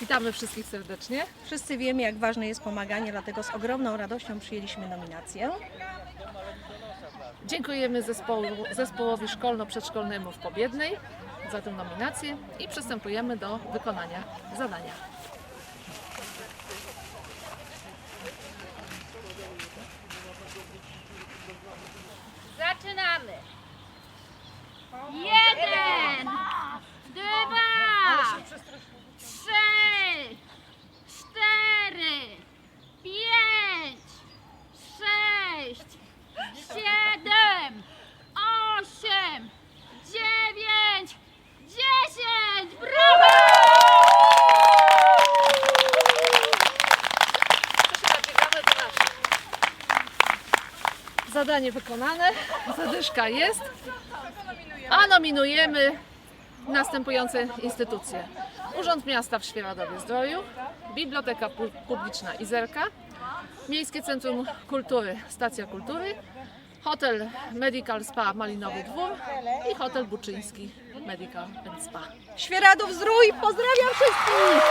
Witamy wszystkich serdecznie. Wszyscy wiemy, jak ważne jest pomaganie, dlatego z ogromną radością przyjęliśmy nominację. Dziękujemy zespołu, zespołowi szkolno-przedszkolnemu w Pobiednej za tę nominację i przystępujemy do wykonania zadania. Zadanie wykonane, zadyszka jest, a nominujemy następujące instytucje. Urząd Miasta w Świeradowie Zdroju, Biblioteka Pu- Publiczna Izerka, Miejskie Centrum Kultury Stacja Kultury, Hotel Medical Spa Malinowy Dwór i Hotel Buczyński Medical and Spa. Świeradów Zdrój, pozdrawiam wszystkich!